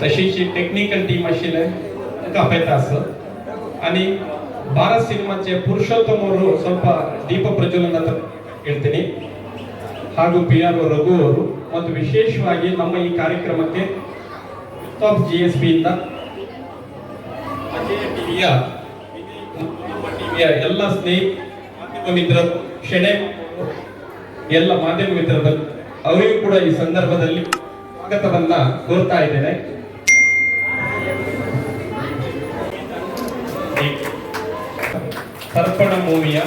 तशीची technical team आशिल्ले कापयता आसत आनी ಭಾರತ್ ಸಿನಿಮಾಚೆ ಪುರುಷೋತ್ತಮ್ ಅವರು ಸ್ವಲ್ಪ ದೀಪ ಪ್ರಜ್ವಲನ ಹೇಳ್ತೀನಿ ಹಾಗೂ ಪಿ ಆರ್ ಒ ರಘು ಅವರು. ಮತ್ತು ವಿಶೇಷವಾಗಿ ನಮ್ಮ ಈ ಕಾರ್ಯಕ್ರಮಕ್ಕೆ ಟಾಪ್ ಜಿ ಎಸ್ ಪಿಯಿಂದ ಟಿವಿಯ ಟಿವಿಯ ಎಲ್ಲ ಸ್ನೇಹಿತ ಮಾಧ್ಯಮ ಕ್ಷಣೆ, ಎಲ್ಲ ಮಾಧ್ಯಮ ಮಿತ್ರರು, ಅವರಿಗೂ ಕೂಡ ಈ ಸಂದರ್ಭದಲ್ಲಿ ಸ್ವಾಗತವನ್ನ ಕೋರ್ತಾ ಇದ್ದೇನೆ. ತರ್ಪಣ ಮೂವಿಯ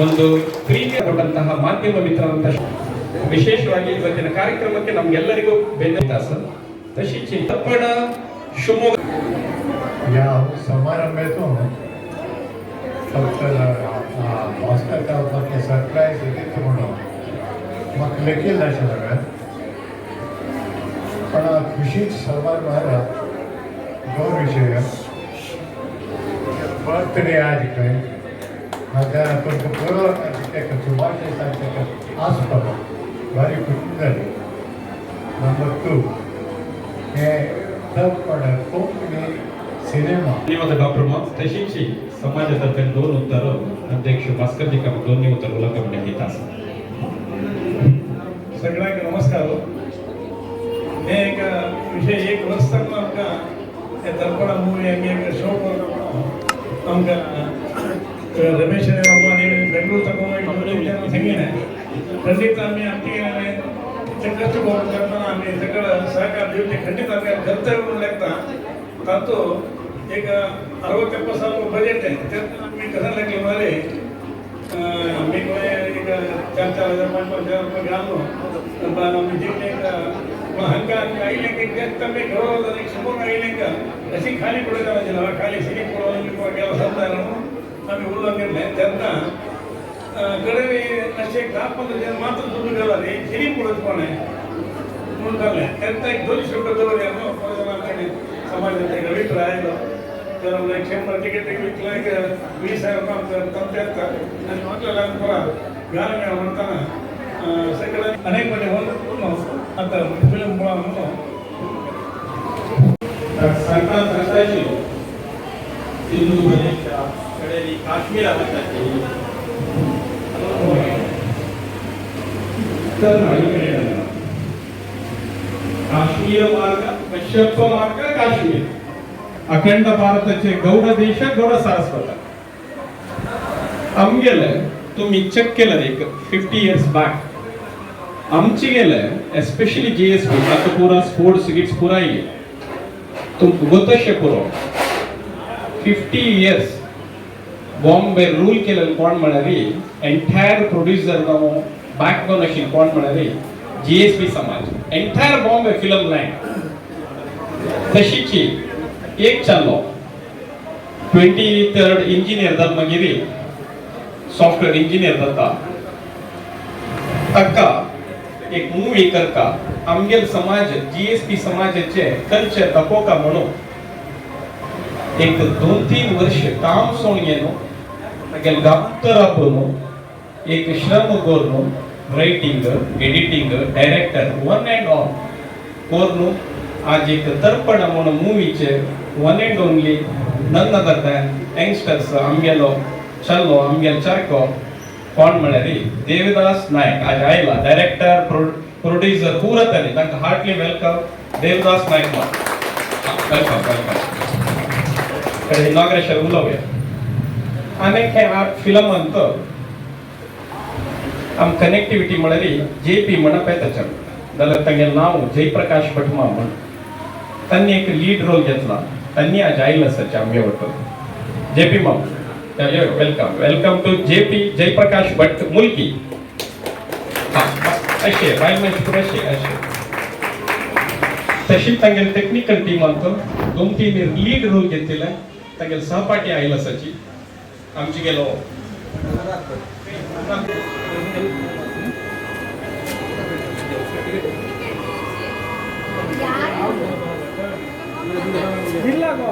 ಒಂದು ಪ್ರೀತಿಯ ಕೊಟ್ಟಂತಹ ಮಾಧ್ಯಮ ಮಿತ್ರರಂತ ವಿಶೇಷವಾಗಿ ಇವತ್ತಿನ ಕಾರ್ಯಕ್ರಮಕ್ಕೆ ನಮ್ಗೆಲ್ಲರಿಗೂ ಬೆನ್ನೆತ್ತಾಸ ತಶಿಚಿ ತರ್ಪಣ ಶಿವಮೊಗ್ಗ या समारंभातून फक्त भास्कर गावपाक सरप्राईज दिता म्हणून म्हाका लेगीत नाशिल्लें सगळ्यात पण खुशीच समारंभ आला दोन विशय बर्थडे आज खंय म्हाका तुमकां बरो ताका सुभाष ताका आसपाक बरी खुशी जाली नंबर टू हे पण कोंकणी सिनेमा धन्यवाद डॉक्टर मग तशीची समाजातर्फे दोन उत्तर अध्यक्ष भास्कर जी का दोन्ही उत्तर मुलाखत घेत असत सगळ्यांक नमस्कार हे एक विशेष एक वर्स तक आमकां हे दर्पणा मुवी आमी एक शो करता ನಮ್ಗೆ ರಮೇಶ್ ಅಮ್ಮ ನೀವು ಬೆಂಗಳೂರು ತಗೊಂಡು ಹೆಂಗೇನೆ? ಖಂಡಿತ ಅಮ್ಮಿ ಅಂತಿಗೆ ಚಕ್ಕಷ್ಟು ಹೋಗ್ಬೇಕಂತ ಅಲ್ಲಿ ತಗಳ ಸಹಕಾರ ಡ್ಯೂಟಿ ಖಂಡಿತ ಅಮ್ಮಿ ಗಂತಗಳು ಲೆಕ್ಕ ತಂತು ಈಗ ಅರವತ್ತೆಪ್ಪತ್ತು ಸಾವಿರ ಬಜೆಟ್ ಅಮ್ಮಿ ಕಸ ಲೆಕ್ಕ ಮಾಡಿ ಅಮ್ಮಿ ಈಗ ಚರ್ಚೆ ಗ್ರಾಮ ನಮ್ಮ ಜೀವನ ಅಹಂಕಾರಕ್ಕೆ ಐಲಿಂಗ ಇದ್ದಂತೆ ಗೌರವದಲ್ಲಿ ಸಂಪೂರ್ಣ ಐಲಿಂಗ ರಸಿ ಖಾಲಿ ಕೊಡೋದಿಲ್ಲ ಖಾಲಿ ಸಿರಿ ಕೊಡುವ ಕೆಲವು ಸಂತಾನವು ನಮಗೆ ಉಲ್ಲಂಘನೆ ಅಂತ. ಕಡಿಮೆ ನಶೆ ಕಾಪದ ಜನ ಮಾತ್ರ ದುಡ್ಡುಗಲ್ಲ ರೀ ಸಿರಿ ಕೊಡಿಸ್ಕೊಣೆ ಮುಂದಲ್ಲ. ಎಂತ ಧ್ವನಿಸಿ ಬಿಡದವರು ಏನೋ ಮಾತಾಡಿ ಸಮಾಜದ ಅಭಿಪ್ರಾಯಗಳು ಕೆಲವೊಂದು ಕ್ಷೇಮ ಟಿಕೆಟ್ ತೆಗಿಲಿಕ್ಕೆ ವೀಸ ತಂತೆ ಅಂತ ನನ್ನ ಮಕ್ಕಳೆಲ್ಲ ಅನುಕೂಲ ಗಾನ ಮಾಡ್ತಾನೆ ಸಕಲ ಅನೇಕ ಮಂದಿ ಒಂದು ಅಂತ आहे म्हणून चाललंय त्यांचा एक दोनशे रुपये जवळ आहे ना परिसराकडे समाजात एक अभिप्राय तर एक शंभर तिकीट एक विकलं एक वीस हजार रुपये पंच्याहत्तर आणि म्हटलं पुरा गाणं मेळा म्हणताना सगळं अनेक मध्ये होऊन आता फिल्म मुळा म्हणतो सरकार सरकारशी सिंधू प्रदेशच्या कडेली काश्मीर आवाजाची तर नाहीकडे आला. ಕಾಶ್ಮೀರ ಮಾರ್ಗ ಕಶ್ಯಪ ಮಾರ್ಗ ಕಾಶ್ಮೀರ अखंड भारताचे गौड देश गौड सारस्वत आमगेले तुम्ही चेक केलं एक फिफ्टी इयर्स बॅक आमची गेलं एस्पेशली जी एस पी आता पुरा स्पोर्ट्स गिट्स पुरा ये तुम गोतशे पुरो. फिफ्टी इयर्स बॉम्बे रूल केलेलं कोण म्हणारी एंटायर प्रोड्युसर नाव बॅकबोन अशी कोण म्हणारी जी एस पी समाज. एंटायर बॉम्बे फ़िल्म लँड तशीची, एक चाललो ट्वेंटी थर्ड इंजिनियर धर्मगिरी सॉफ्टवेअर इंजिनियर जाता ताका एक मूल एकर का अम्यल समाज जीएसपी समाज कल्चर दपो का मनो एक दोन तीन वर्ष काम सोनिए नो अगल गावतर अपनो एक श्रम गोरनो writing editing director one and all कोरनो आज एक दर्पण अमोन मूवीचे वन एंड ओनली नन करता है टैंक्स कर सा अम्यलो चलो अम्यल चार फॉण्ट म्हळ्यार देवदास नायक आज आयला डायरेक्टर प्रो प्रोड्यूजर पुरो तरी हार्टली वेलकम देवदास नायक म्हूण वेलकम कडेनग्रेशन उलोवप गे आनी काय फिल्म म्हणतो आमी कनेक्टिविटी म्हणरी जे पी म्हणपाय ताच्याक जाल्यार तांगे नांव जयप्रकाश भटमा म्हण तांणी एक लीड रोल घेतला. तांणी आज आयला सचे आमगे व्हडलो जे पी मप you're welcome. Welcome to JP Jayaprakash Bhatt Mulki. Ashe, while my Ashe, Ashe. Shashi Thangal technical team ಅಂತ दोन तीन ಲೀಡ್ ರೋಲ್ घेतलेला तांगेल सहपाठी आयल आसाची आमची गेलो दिल्ला गो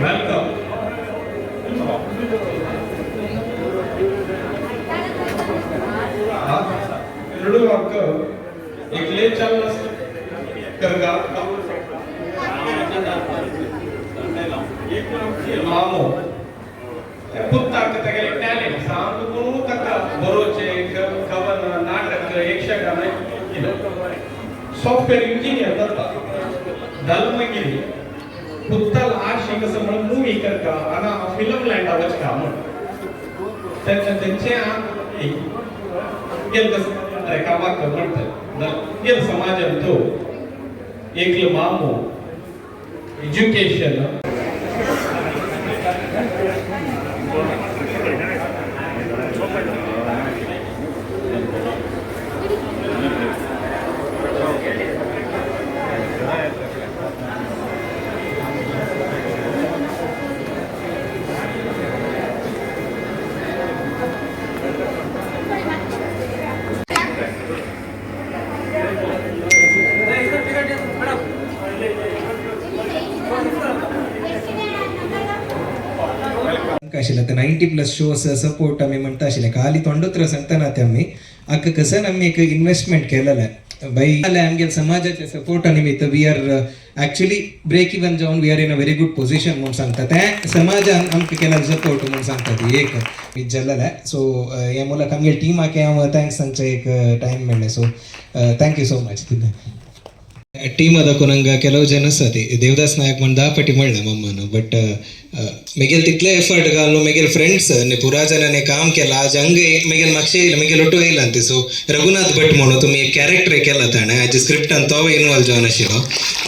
Welcome. पुत्तल आशी कसं म्हणून मूवी करता आणि फिल्म लँड आवाज का म्हण त्यांच्या त्यांचे गेल कसं कामाक म्हणतात गेल समाजात तो एकलं मामू एज्युकेशन ಆಶಿಲ್ಲ ಆತ ನೈಂಟಿ ಪ್ಲಸ್ ಶೋಸ್ ಸಪೋರ್ಟ್ ಅಮ್ಮಿ ಮಂತ ಆಶಿಲ್ಲ ಖಾಲಿ ತೊಂಡತ್ರ ಸಂತನಾತೆ ಅಮ್ಮಿ. ಅಕ್ಕ ಕಸ ನಮ್ಮಿಗೆ ಇನ್ವೆಸ್ಟ್ಮೆಂಟ್ ಕೇಳಲ್ಲ. ಬೈ ಅಲ್ಲ ನಮ್ಗೆ ಸಮಾಜಕ್ಕೆ ಸಪೋರ್ಟ್ ನಿಮಿತ್ತ we are actually break even join we are in a very good position ಮುಂದೆ ಸಂತತೆ ಸಮಾಜ ನಮ್ಗೆ ಕೆಲವು ಸಪೋರ್ಟ್ ಮುಂದೆ ಸಂತತಿ ಏಕ ಇಜ್ಜಲ್ಲಲ್ಲ ಸೊ uh, ಈ ಮೂಲಕ ನಮಗೆ ಟೀಮ್ ಹಾಕಿ ಥ್ಯಾಂಕ್ಸ್ ಅಂತ ಟೈಮ್ ಮೇಲೆ. So thank you so much ತಿನ್ನ ಟೀಮ್ ಅದಕ್ಕೂ ನಂಗೆ ಕೆಲವು ಜನ ಸತಿ. ದೇವದಾಸ್ ನಾಯಕ್ ಮಂದ ಪಟ್ಟಿ ಮಾಡ್ಲೆ ಮಮ್ಮನ. ಬಟ್ uh, uh, ಮಿಗಿಲ್ ತಿಕ್ಲೆ ಎಫರ್ಟ್ ಗಾಲು ಮಿಗಿಲ್ ಫ್ರೆಂಡ್ಸ್ ಪುರಾ ಜನನೇ ಕಾಮ್ ಕೆಲ ಆಜ್ ಹಂಗೆ ಮಿಗೆಲ್ ಮಕ್ಷೆ ಇಲ್ಲ, ಮಿಗೆಲ್ ಒಟ್ಟು ಇಲ್ಲ ಅಂತ. ಸೊ ರಘುನಾಥ್ ಭಟ್ ಮೋಣ ತುಮಿ ಕ್ಯಾರೆಕ್ಟರ್ ಕೆಲ ತಾಣೆ. ಆಜ್ ಸ್ಕ್ರಿಪ್ಟ್ ಅಂತ ಇನ್ವಾಲ್ವ್ ಜಾನ್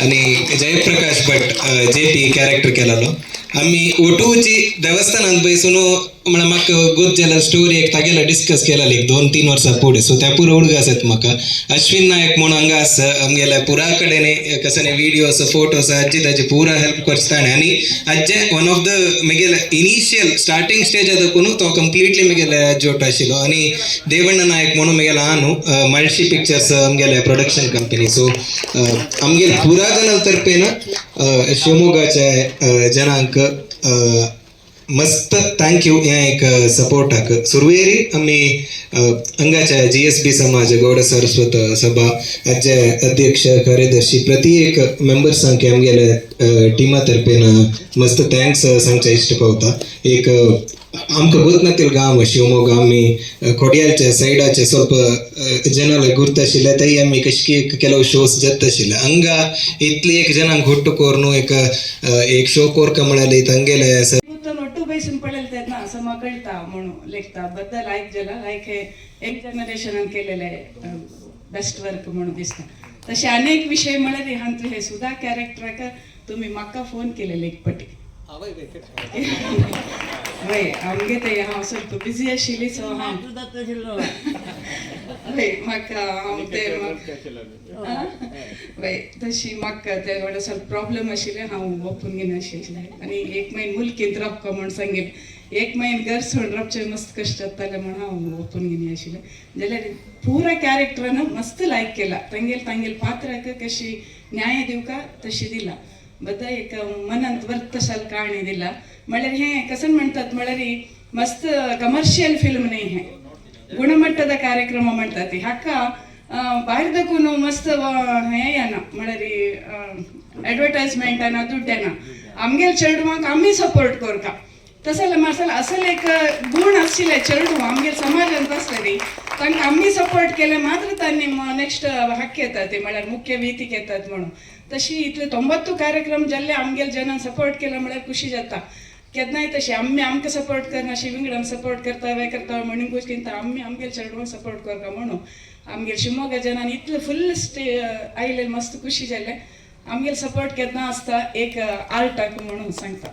ಅನಿ Jayaprakash Bhat J P character ಕೆಲಲು character केलेलो आमी ओटूची देवस्थानांत बसून म्हण म्हाका गोत स्टोरी एक तागेला डिस्कस केला एक दोन तीन वर्सां पुढे. सो त्या पुरो हुडग आसात म्हाका अश्विन नायक म्हणून हांगा आसा आमगेल्या पुरा कडेन कसने विडियोस फोटोस अज्जी ताजे पुरा हेल्प करताणे आनी अज्जे वन ऑफ द म्हगेले इनिशियल स्टार्टिंग स्टेज देखून तो कंप्लिटली म्हगेले जोट आशिल्लो आनी देवण्ण नायक म्हणून म्हगेलो हा न्हू मळशी पिक्चर्स आमगेले प्रोडक्शन कंपनी सो आमगेले पुरा जनां तर्फेन शिवमोगाच्या जनांक मस्त थँक्यू हे एक सपोर्टाक सुरवेरी आमी अ, हांगाच्या जी एस बी समाज गौड सरस्वत सभा हाचे अध्यक्ष कार्यदर्शी प्रति एक मेंबर्सांक आमगेले टिमा तर्फेन मस्त थँक्स सांगचे इश्ट पावता एक आमचो भूतनातील गांव अशी मोगा आमी खोड्याचे सायडाचे सोंप जनाला घुर्त आशिल्ले तरी आमी कशकी एक केलो शोस जत आशिल्ले. अंगा इतली एक जणांक घुट्टू कोर न्हू एक एक शो कोर्क म्हणाली अंगे लय असो. भाईसन पडेल ते ना असं मागळता म्हणून लेखता. बद्दल आयक ज्याला लायक हे एक जनरेशनान केलेले बेस्ट वर्क म्हणून दिसता. तशे अनेक विशय म्हळ्यार हां तु हे सुधा कॅरेक्टर का तुमी म्हाका फोन केलेले एक पटी. आवय होय आमगे हांव सोब बिजी आशिल्ली सो हांव म्हाका हांव ते होय तशी म्हाका ते वांगडा सोल्प प्रॉब्लम आशिल्ले हांव वपून घेनाशिल्लें आनी एक म्हयन मुल्कींत रपको म्हण सांगील एक म्हयन घर सोड रपचें मस्त कष्ट जातालें म्हण हांव ओपन घेनी आशिल्लें जाल्यार पुरा कॅरेक्टरान मस्त लायक केला तांगेल तांगेल पात्राक कशी न्याय दिवका तशी दिला. बदा एक मनांत वर्त तशाल काणी दिला. म्हळ्यार हें कसं म्हणतात म्हळ्यार ही मस्त कमर्शियल फिल्म न्ही हें ಗುಣಮಟ್ಟದ ಕಾರ್ಯಕ್ರಮ ಮಾಡ್ತತಿ ಹಕ್ಕ ಬಾಯ್ದಕ್ಕೂ ಮಸ್ತ್ हे येना म्हळ्यार ॲडवर्टायजमेंट ना ದುಡ್ಡು येना आमगेर चेडवांक आमी सपोर्ट करता तसं मसल असल एक गुण आशिल्ले चेडू आमगेर समाजांत आसले न्ही तांकां आमी सपोर्ट केले मात्र तांणी नेक्स्ट हक्क येतात ते म्हळ्यार मुख्य वेतीक येतात म्हणून तशी इतले ತೊಂಬತ್ತು कार्यक्रम जाल्ले आमगेर जनान सपोर्ट केला म्हळ्यार खुशी जाता केन्नाय तशें आमी आमकां सपोर्ट करना शिविंगडांक सपोर्ट करता वे करता म्हणून गोश्टीन तर आमी आमगेर चेडवांक सपोर्ट करता म्हणून. आमगेर शिवमोगा जनान इतले फुल्ल स्टे आयले मस्त खुशी जाले आमगेर सपोर्ट केन्ना आसता एक आर्टाक म्हणून सांगता.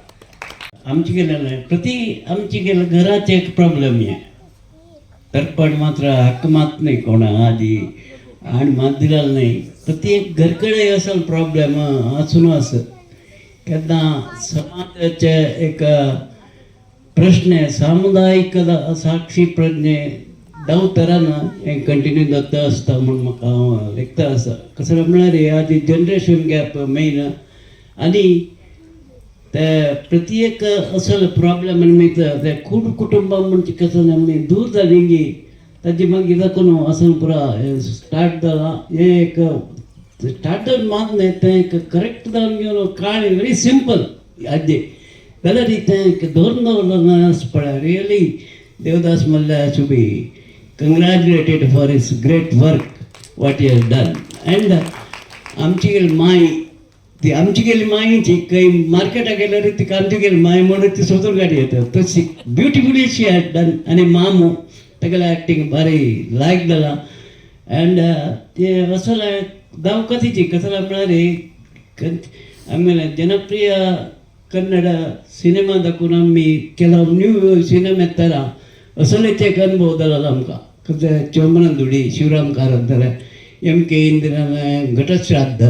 आमचे गेले प्रति आमचे गेले घरात एक प्रॉब्लेम हे तरपण मात्र हक्क मात नाही कोणा आधी आणि मात दिलेलं नाही. प्रत्येक घरकडे असेल प्रॉब्लेम असून असं केन्ना समाजाचे एक प्रश्न सामुदायिक साक्षी प्रज्ञे दाव तरान हें कंटिन्यू जाता आसता म्हूण म्हाका लेखता आसा कसं म्हळ्यार हे आदी जनरेशन गॅप मेन आनी ते प्रत्येक असल प्रॉब्लेम निमित्त ते खूब कुटुंबां म्हणजे कसं आमी दूर जाली गी ताजी मागीर दाखोवन असं पुरा स्टार्ट जाला हे एक स्टार्ट जावन मात न्ही तें एक करेक्ट जावन घेवन काणी व्हेरी सिंपल आजी कलर रितें दोन दवरनास पळय really Devdas Malla to be congratulated for his great work what he has done and आमची गेली माय ती आमची गेली मायची काही मार्केटाक गेल्यार ती आमची गेली माय म्हणून ती सोदून गाडी येता तशी ब्युटिफुली शी हॅड डन आनी मामू तेगेलें ॲक्टींग बारी लायक जाला अँड ते असं ದಾವಕಥಿತಿ ಕಥಲಂಬಳರಿ ಕಂ ಆಮೇಲೆ ಜನಪ್ರಿಯ ಕನ್ನಡ ಸಿನಿಮಾದ ನಮ್ಮಿ ಕೆಲವು ನ್ಯೂ ಸಿನಿಮಾ ಥರ ಅಸಲಿತೆ ಕನ್ಬೋದಲ್ಲ ನಮ್ಗೆ ಕತೆ ಚೋಮನಂದುಡಿ, ಶಿವರಾಮ್ ಅಂತಾರೆ ಎಂ ಕೆ ಇಂದಿನ ಘಟಶ್ರಾದ್ದ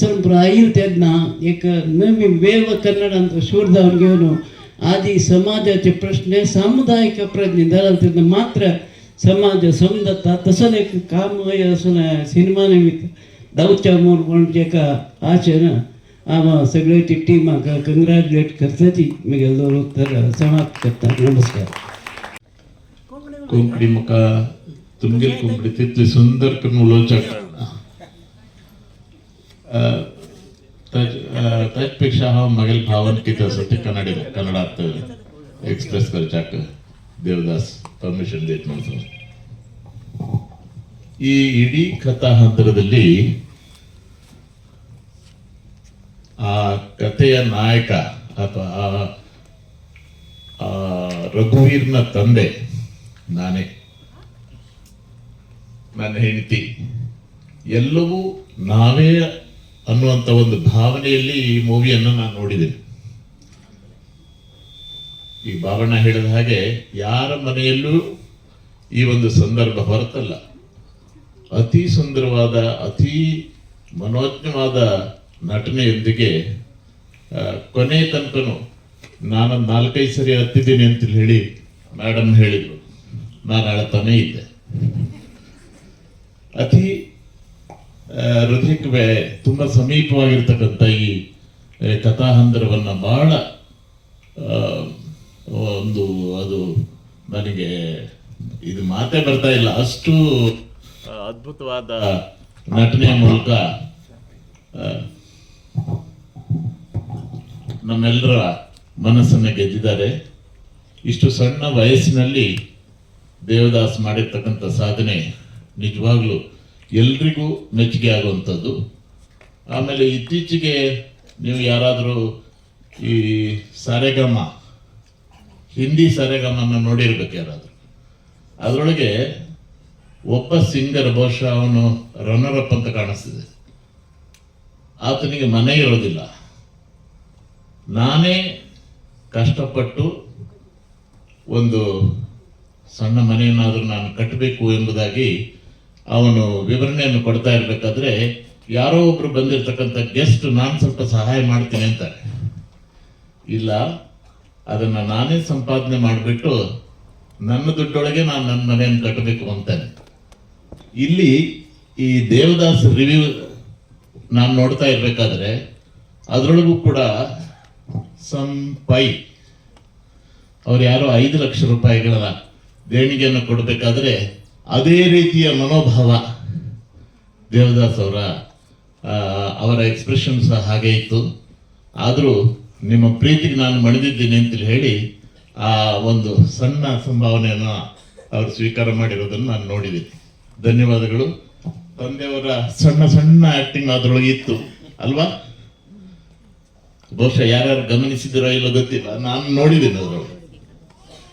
ಸ್ವಲ್ಪ ಐಲ್ ತೆದ್ನ ಏಕ ನಮ್ಮಿ ವೇವ ಕನ್ನಡ ಅಂತ ಶೂರ್ದವನಿಗೇನು ಆದಿ ಸಮಾಜ ಪ್ರಶ್ನೆ, ಸಾಮುದಾಯಿಕ ಪ್ರಜ್ಞೆ ಅಂತಿದ್ದ ಮಾತ್ರ ಸಮಾಜ ಸಂದತ್ತ, ತಸಲೆ ಕಾಮ ಸಿನಿಮಾ ನಿಮಿತ್ತ एक काम असं सिनेमा निमित्त दाऊदच्या मोर म्हणचे एका आशे ना हांव सगळ्याची टीम म्हाका कंग्रॅच्युलेट करताची म्हगेलो उत्तर समाप्त करता नमस्कार कोंकणी म्हाका तुमगेली कोंकणी तितली सुंदर करून उलोवचें ताचे पेक्षा हांव म्हगेले भावन कितें आसा तें कन्नडी कन्नडांत एक्सप्रेस करच्याक ದೇವದಾಸ್ ಪರ್ಮಿಷನ್ ಬೇಕು ಅಂತ ಈ ಇಡೀ ಕಥಾಹಂತರದಲ್ಲಿ ಆ ಕಥೆಯ ನಾಯಕ ಅಥವಾ ಆ- ರಘುವೀರ್ನ ತಂದೆ ನಾನೇ. ನನ್ನ ಹೆಂಡತಿ. ಎಲ್ಲವೂ ನಾವೇ ಅನ್ನುವಂಥ ಒಂದು ಭಾವನೆಯಲ್ಲಿ ಈ ಮೂವಿಯನ್ನು ನಾನು ನೋಡಿದ್ದೇನೆ. ಈ ಭಾವಣ್ಣ ಹೇಳಿದ ಹಾಗೆ ಯಾರ ಮನೆಯಲ್ಲೂ ಈ ಒಂದು ಸಂದರ್ಭ ಹೊರತಲ್ಲ. ಅತಿ ಸುಂದರವಾದ, ಅತಿ ಮನೋಜ್ಞವಾದ ನಟನೆಯೊಂದಿಗೆ ಕೊನೆ ತನಕನು ನಾನು ನಾಲ್ಕೈದು ಸರಿ ಹತ್ತಿದ್ದೀನಿ ಅಂತ ಹೇಳಿ ಮೇಡಮ್ ಹೇಳಿದರು. ನಾನು ಅಳತಾನೇ ಇದ್ದೆ. ಅತಿ ಹೃದಯಕ್ಕೆ ತುಂಬ ಸಮೀಪವಾಗಿರ್ತಕ್ಕಂಥ ಈ ಕಥಾಹಂದರವನ್ನು ಬಹಳ ಒಂದು ಅದು ನನಗೆ ಇದು ಮಾತೇ ಬರ್ತಾ ಇಲ್ಲ. ಅಷ್ಟು ಅದ್ಭುತವಾದ ನಟನೆಯ ಮೂಲಕ ನಮ್ಮೆಲ್ಲರ ಮನಸ್ಸನ್ನು ಗೆದ್ದಿದ್ದಾರೆ. ಇಷ್ಟು ಸಣ್ಣ ವಯಸ್ಸಿನಲ್ಲಿ ದೇವದಾಸ್ ಮಾಡಿರ್ತಕ್ಕಂಥ ಸಾಧನೆ ನಿಜವಾಗ್ಲೂ ಎಲ್ರಿಗೂ ಮೆಚ್ಚುಗೆ ಆಗುವಂಥದ್ದು. ಆಮೇಲೆ ಇತ್ತೀಚೆಗೆ ನೀವು ಯಾರಾದರೂ ಈ ಸಾರೆಗಮ ಹಿಂದಿ ಸಾರೆಗಮನ ನೋಡಿರ್ಬೇಕು ಯಾರಾದರೂ. ಅದರೊಳಗೆ ಒಬ್ಬ ಸಿಂಗರ್ ಬಹುಶಃ ಅವನು ರನ್ನರ್ ಅಪ್ ಅಂತ ಕಾಣಿಸ್ತಿದೆ. ಆತನಿಗೆ ಮನೆ ಇರೋದಿಲ್ಲ. ನಾನೇ ಕಷ್ಟಪಟ್ಟು ಒಂದು ಸಣ್ಣ ಮನೆಯನ್ನಾದರೂ ನಾನು ಕಟ್ಟಬೇಕು ಎಂಬುದಾಗಿ ಅವನು ವಿವರಣೆಯನ್ನು ಕೊಡ್ತಾ ಇರಬೇಕಾದ್ರೆ ಯಾರೋ ಒಬ್ರು ಬಂದಿರತಕ್ಕಂಥ ಗೆಸ್ಟ್ ನಾನು ಸ್ವಲ್ಪ ಸಹಾಯ ಮಾಡ್ತೀನಿ ಅಂತಾರೆ. ಇಲ್ಲ, ಅದನ್ನು ನಾನೇ ಸಂಪಾದನೆ ಮಾಡಿಬಿಟ್ಟು ನನ್ನ ದುಡ್ಡೊಳಗೆ ನಾನು ನನ್ನ ಮನೆಯನ್ನು ಕಟ್ಟಬೇಕು ಅಂತಾನೆ. ಇಲ್ಲಿ ಈ ದೇವದಾಸ್ ರಿವ್ಯೂ ನಾನು ನೋಡ್ತಾ ಇರಬೇಕಾದ್ರೆ ಅದರೊಳಗೂ ಕೂಡ ಸಮ್ ಪೈ ಅವ್ರು ಯಾರೋ ಐದು ಲಕ್ಷ ರೂಪಾಯಿಗಳ ದೇಣಿಗೆಯನ್ನು ಕೊಡಬೇಕಾದ್ರೆ ಅದೇ ರೀತಿಯ ಮನೋಭಾವ. ದೇವದಾಸ್ ಅವರ ಅವರ ಎಕ್ಸ್ಪ್ರೆಷನ್ ಸಹ ಹಾಗೆ ಇತ್ತು. ಆದರೂ ನಿಮ್ಮ ಪ್ರೀತಿಗೆ ನಾನು ಮಣಿದಿದ್ದೀನಿ ಅಂತ ಹೇಳಿ ಆ ಒಂದು ಸಣ್ಣ ಸಂಭಾವನೆಯನ್ನು ಅವರು ಸ್ವೀಕಾರ ಮಾಡಿರೋದನ್ನು ನಾನು ನೋಡಿದ್ದೀನಿ ಧನ್ಯವಾದಗಳು. ತಂದೆಯವರ ಸಣ್ಣ ಸಣ್ಣ ಆ್ಯಕ್ಟಿಂಗ್ ಅದರೊಳಗೆ ಇತ್ತು, ಅಲ್ವಾ? ಬಹುಶಃ ಯಾರ್ಯಾರು ಗಮನಿಸಿದಿರೋ ಇಲ್ಲೋ ಗೊತ್ತಿಲ್ಲ. ನಾನು ನೋಡಿದ್ದೀನಿ ಅದರೊಳಗೆ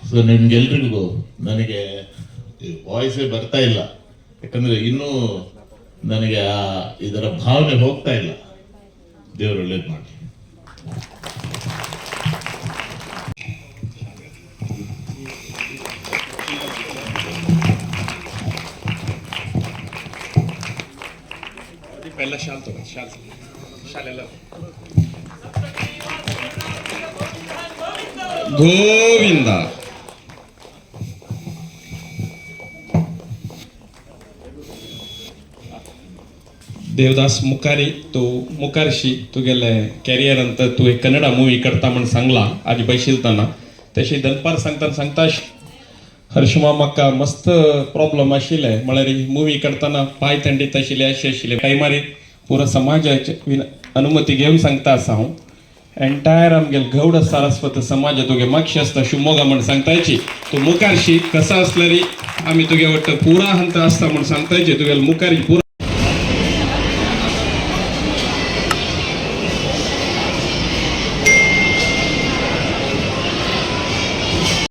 ಸೊ ನಿಮ್ಗೆಲ್ರಿಗೂ ನನಗೆ ವಾಯ್ಸೇ ಬರ್ತಾ ಇಲ್ಲ. ಯಾಕಂದ್ರೆ ಇನ್ನೂ ನನಗೆ ಆ ಇದರ ಭಾವನೆ ಹೋಗ್ತಾ ಇಲ್ಲ. ದೇವರು ಒಳ್ಳೇದು ಮಾಡಿ गोविंदा देवदास मुकारी तो मुकारशी तू गेलाय कॅरियर नंतर तू एक कन्नडा मूवी करता म्हणून सांगला आधी बैशिलताना तशी दनपार सांगताना सांगता हर्षमा मक्का मस्त प्रॉब्लम आशिल्ले म्हळ्यार मुवी करताना पाय थंडीत आशिल्ले अशें आशिल्ले टायमार पुरो समाजाचे अनुमती घेवन सांगता असा हांव एंटायर आमगेल गौड सारस्वत समाज तुगे मक्ष ಆಸ್ತಾ शिवमोगा म्हण सांगतायची. तू मुखारशी कसा असलरी रे आम्ही तुगे वाटतं पुरा हंत असता म्हण सांगतायचे. तुगेल मुखारी पुरा